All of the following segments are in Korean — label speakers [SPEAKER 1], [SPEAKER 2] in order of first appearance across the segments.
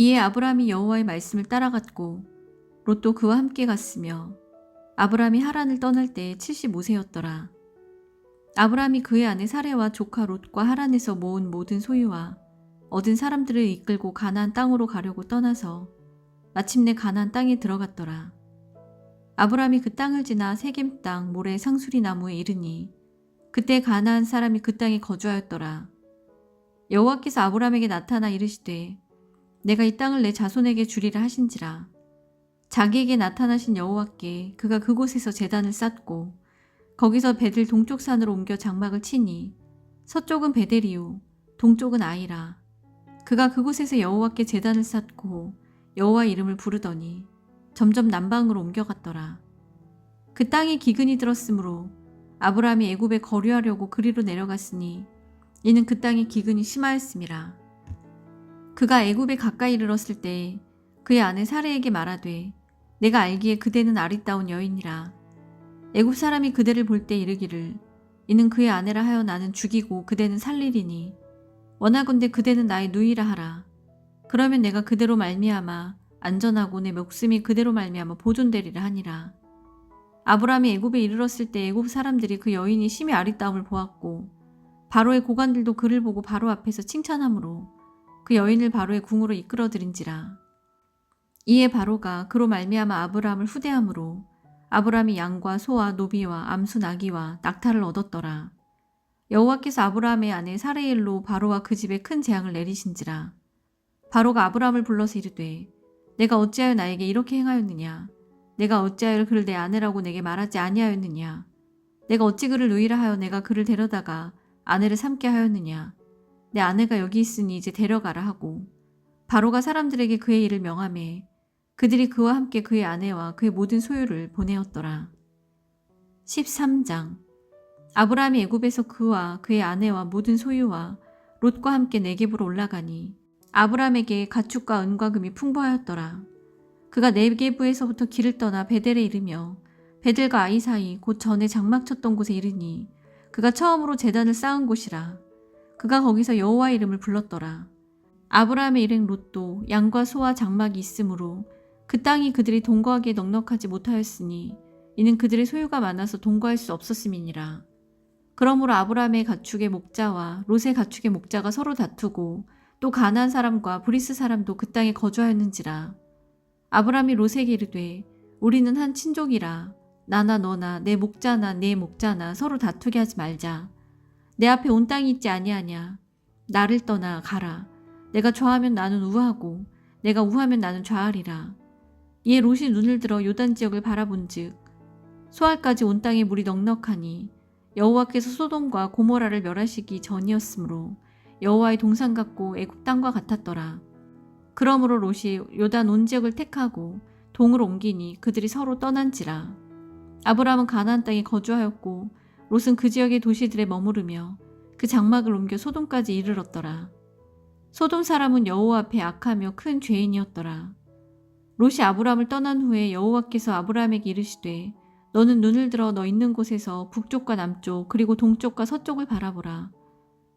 [SPEAKER 1] 이에 아브라함이 여호와의 말씀을 따라갔고 롯도 그와 함께 갔으며 아브라함이 하란을 떠날 때에 75세였더라. 아브라함이 그의 아내 사레와 조카 롯과 하란에서 모은 모든 소유와 얻은 사람들을 이끌고 가나안 땅으로 가려고 떠나서 마침내 가나안 땅에 들어갔더라. 아브라함이 그 땅을 지나 세겜 땅 모래 상수리 나무에 이르니 그때 가나안 사람이 그 땅에 거주하였더라. 여호와께서 아브라함에게 나타나 이르시되 내가 이 땅을 내 자손에게 주리라 하신지라. 자기에게 나타나신 여호와께 그가 그곳에서 재단을 쌓고 거기서 베들 동쪽 산으로 옮겨 장막을 치니 서쪽은 베델이요 동쪽은 아이라. 그가 그곳에서 여호와께 재단을 쌓고 여호와 이름을 부르더니 점점 남방으로 옮겨갔더라. 그 땅에 기근이 들었으므로 아브라함이 애굽에 거류하려고 그리로 내려갔으니 이는 그 땅에 기근이 심하였음이라. 그가 애굽에 가까이 이르렀을 때 그의 아내 사레에게 말하되 내가 알기에 그대는 아리따운 여인이라. 애굽 사람이 그대를 볼 때 이르기를 이는 그의 아내라 하여 나는 죽이고 그대는 살리리니. 원하건대 그대는 나의 누이라 하라. 그러면 내가 그대로 말미암아 안전하고 내 목숨이 그대로 말미암아 보존되리라 하니라. 아브라함이 애굽에 이르렀을 때 애굽 사람들이 그 여인이 심히 아리따움을 보았고 바로의 고관들도 그를 보고 바로 앞에서 칭찬하므로 그 여인을 바로의 궁으로 이끌어들인지라. 이에 바로가 그로 말미암아 아브라함을 후대함으로 아브라함이 양과 소와 노비와 암수 나귀와 낙타를 얻었더라. 여호와께서 아브라함의 아내 사레일로 바로와 그 집에 큰 재앙을 내리신지라. 바로가 아브라함을 불러서 이르되 내가 어찌하여 나에게 이렇게 행하였느냐 내가 어찌하여 그를 내 아내라고 내게 말하지 아니하였느냐 내가 어찌 그를 누이라 하여 내가 그를 데려다가 아내를 삼게 하였느냐 내 아내가 여기 있으니 이제 데려가라 하고 바로가 사람들에게 그의 일을 명함에 그들이 그와 함께 그의 아내와 그의 모든 소유를 보내었더라. 13장 아브라함이 애굽에서 그와 그의 아내와 모든 소유와 롯과 함께 네겝으로 올라가니 아브라함에게 가축과 은과 금이 풍부하였더라. 그가 네겝에서부터 길을 떠나 베델에 이르며 베델과 아이 사이 곧 전에 장막 쳤던 곳에 이르니 그가 처음으로 재단을 쌓은 곳이라. 그가 거기서 여호와 이름을 불렀더라. 아브라함의 일행 롯도 양과 소와 장막이 있으므로 그 땅이 그들이 동거하기에 넉넉하지 못하였으니 이는 그들의 소유가 많아서 동거할 수 없었음이니라. 그러므로 아브라함의 가축의 목자와 롯의 가축의 목자가 서로 다투고 또 가나안 사람과 브리스 사람도 그 땅에 거주하였는지라. 아브라함이 롯에게 이르되 우리는 한 친족이라 나나 너나 내 목자나 내 목자나 서로 다투게 하지 말자. 내 앞에 온 땅이 있지 아니하냐. 나를 떠나 가라. 내가 좌하면 나는 우하고 내가 우하면 나는 좌하리라. 이에 롯이 눈을 들어 요단 지역을 바라본즉 소알까지 온 땅에 물이 넉넉하니 여호와께서 소돔과 고모라를 멸하시기 전이었으므로 여호와의 동산 같고 애굽 땅과 같았더라. 그러므로 롯이 요단 온 지역을 택하고 동으로 옮기니 그들이 서로 떠난지라. 아브라함은 가나안 땅에 거주하였고 롯은 그 지역의 도시들에 머무르며 그 장막을 옮겨 소돔까지 이르렀더라. 소돔 사람은 여호와 앞에 악하며 큰 죄인이었더라. 롯이 아브라함을 떠난 후에 여호와께서 아브라함에게 이르시되 너는 눈을 들어 너 있는 곳에서 북쪽과 남쪽 그리고 동쪽과 서쪽을 바라보라.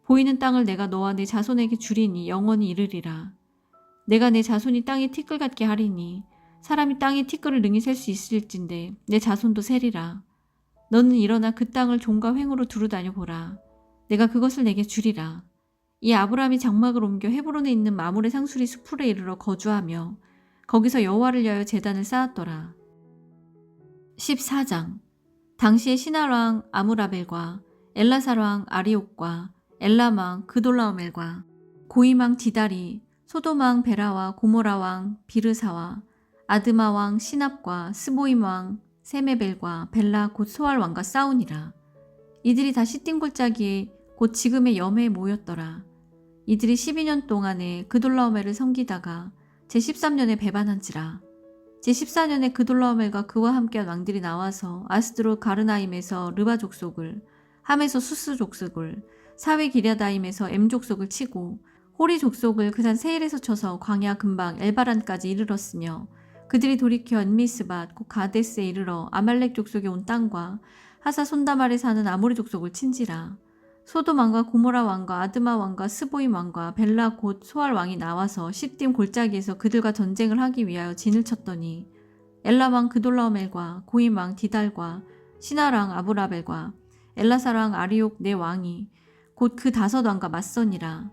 [SPEAKER 1] 보이는 땅을 내가 너와 내 자손에게 주리니 영원히 이르리라. 내가 내 자손이 땅에 티끌 같게 하리니 사람이 땅에 티끌을 능히 셀 수 있을진데 내 자손도 세리라. 너는 일어나 그 땅을 종과 횡으로 두루 다녀 보라. 내가 그것을 내게 주리라. 이 아브라함이 장막을 옮겨 헤브론에 있는 마물의 상수리 수풀에 이르러 거주하며 거기서 여호와를 위하여 제단을 쌓았더라. 14장 당시의 신하왕 아무라벨과 엘라사왕 아리옥과 엘라망 그돌라오멜과 고이망 디다리 소도망 베라와 고모라왕 비르사와 아드마왕 시납과 스보임왕 세메벨과 벨라 곧 소알 왕과 싸우니라. 이들이 다 시띵 골짜기에 곧 지금의 염해에 모였더라. 이들이 12년 동안에 그돌라오멜을 섬기다가 제13년에 배반한지라 제14년에 그돌라오멜과 그와 함께한 왕들이 나와서 아스드로 가르나임에서 르바 족속을 함에서 수스 족속을 사회 기랴다임에서 엠 족속을 치고 호리 족속을 그산 세일에서 쳐서 광야 근방 엘바란까지 이르렀으며 그들이 돌이켜 엔미스밭 곧 가데스에 이르러 아말렉 족속에 온 땅과 하사 손다말에 사는 아모리 족속을 친지라. 소돔 왕과 고모라 왕과 아드마 왕과 스보임 왕과 벨라 곧 소알 왕이 나와서 시딤 골짜기에서 그들과 전쟁을 하기 위하여 진을 쳤더니 엘람 왕 그돌라오멜과 고임 왕 디달과 시나랑 아브라벨과 엘라사랑 아리옥 네 왕이 곧 그 다섯 왕과 맞서니라.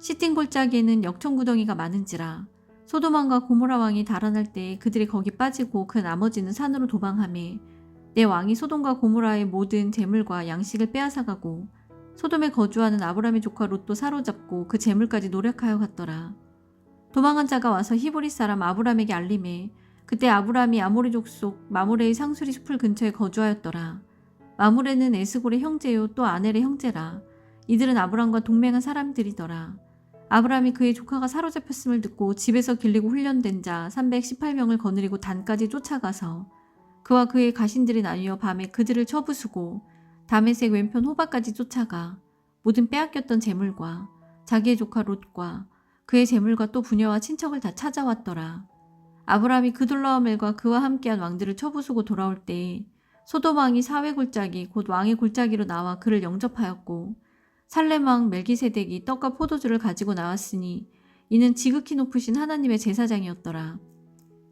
[SPEAKER 1] 시딤 골짜기에는 역청구덩이가 많은지라 소돔 왕과 고모라 왕이 달아날 때 그들이 거기 빠지고 그 나머지는 산으로 도망하매 내 왕이 소돔과 고모라의 모든 재물과 양식을 빼앗아가고 소돔에 거주하는 아브라함의 조카 롯도 사로잡고 그 재물까지 노력하여 갔더라. 도망한 자가 와서 히브리 사람 아브람에게 알림해 그때 아브람이 아모리 족 속 마무레의 상수리 숲을 근처에 거주하였더라. 마무레는 에스골의 형제요 또 아넬의 형제라. 이들은 아브람과 동맹한 사람들이더라. 아브람이 그의 조카가 사로잡혔음을 듣고 집에서 길리고 훈련된 자 318명을 거느리고 단까지 쫓아가서 그와 그의 가신들이 나뉘어 밤에 그들을 쳐부수고 다메색 왼편 호바까지 쫓아가 모든 빼앗겼던 재물과 자기의 조카 롯과 그의 재물과 또 부녀와 친척을 다 찾아왔더라. 아브라함이 그돌라오멜과 그와 함께한 왕들을 쳐부수고 돌아올 때 소돔 왕이 사회 골짜기 곧 왕의 골짜기로 나와 그를 영접하였고 살렘 왕 멜기세덱이 떡과 포도주를 가지고 나왔으니 이는 지극히 높으신 하나님의 제사장이었더라.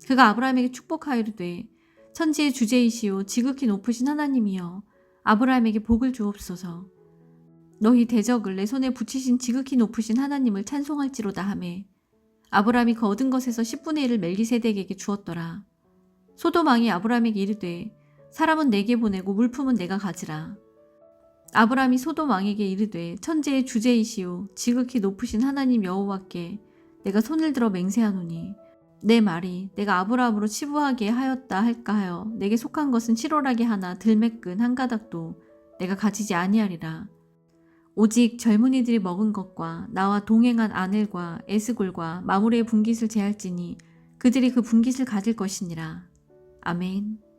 [SPEAKER 1] 그가 아브라함에게 축복하이르되 천지의 주제이시오 지극히 높으신 하나님이여 아브라함에게 복을 주옵소서. 너희 대적을 내 손에 붙이신 지극히 높으신 하나님을 찬송할지로다 하매 아브라함이 그 얻은 것에서 10분의 1을 멜기세덱에게 주었더라. 소돔 왕이 아브라함에게 이르되 사람은 내게 보내고 물품은 내가 가지라. 아브라함이 소돔 왕에게 이르되 천지의 주제이시오 지극히 높으신 하나님 여호와께 내가 손을 들어 맹세하노니 내 말이 내가 아브라함으로 치부하게 하였다 할까 하여 내게 속한 것은 치롤하게 하나 들매끈 한 가닥도 내가 가지지 아니하리라. 오직 젊은이들이 먹은 것과 나와 동행한 아넬과 에스골과 마무리의 분깃을 제할지니 그들이 그 분깃을 가질 것이니라. 아멘.